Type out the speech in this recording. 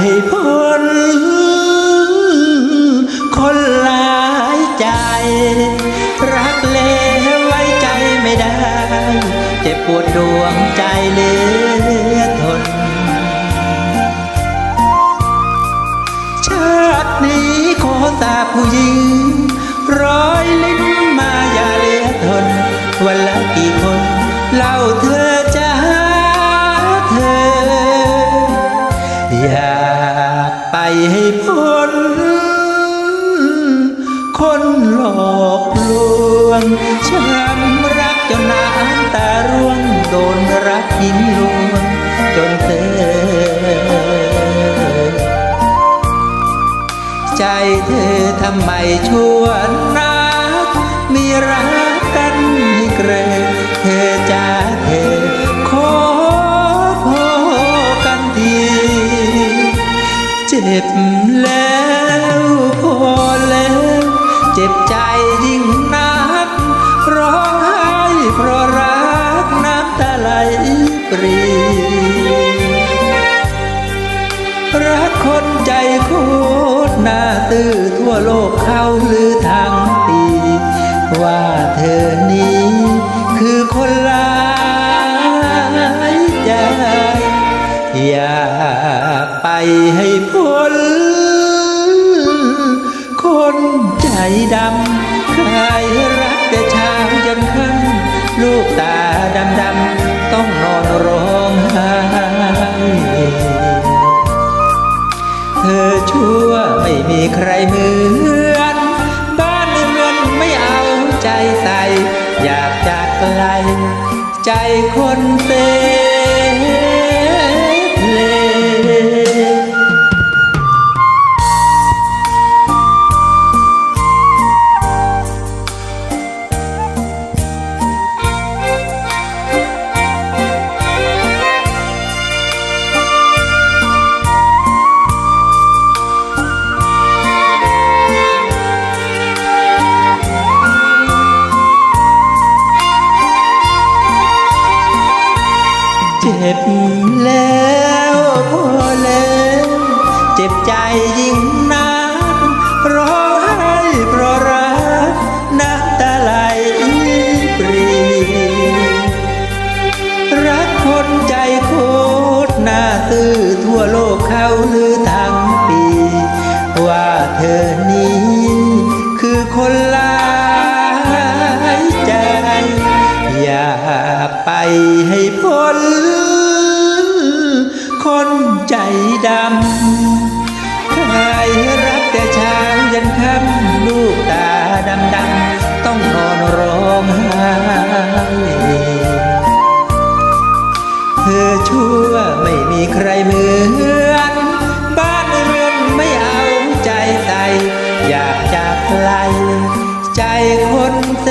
ให้พ้นคนหลายใจ รักแล้วไว้ใจไม่ได้ เจ็บปวดดวงใจเลือทน ชาตินี้ขอสาผู้หญิง ร้อยลิ้นมาอย่าเลือทน วันละกี่คนเล่าเธอ นหลอกลวงช้ำรักจนน้ำตาร่วงโดนรักยิงลวงจนเธอ ใจเธอทำไมชวนักมีรักกันให้เกรเธอจ้าเธอขอพอกันทีเจ็บแล้วพอแล้ว เจ็บใจยิ่งนัก ร้องไห้เพราะรักน้ำตาไหลปรี รักคนใจโคตรหน้าตื้อทั่วโลกเขาลือทางปี ว่าเธอนี้คือคนลายใจอยากไปให้พ้นคน ดำใครรักแต่เช้าจนค่ำลูกตาดำดำต้องนอนร้องไห้เธอชั่วไม่มีใครเหมือน บ้านเรือนไม่เอาใจใส่ อยากจากไกล ใจคนเซ เจ็บแล้วพอแล้ว เจ็บใจ คนใจดำใครรักแต่เช้ายันค่ำลูกตาดำดำต้องนอนร้องไห้เธอชั่วไม่มีใครเหมือน บ้านเรือนไม่เอาใจใส่อยากจากไกลใจคนเซ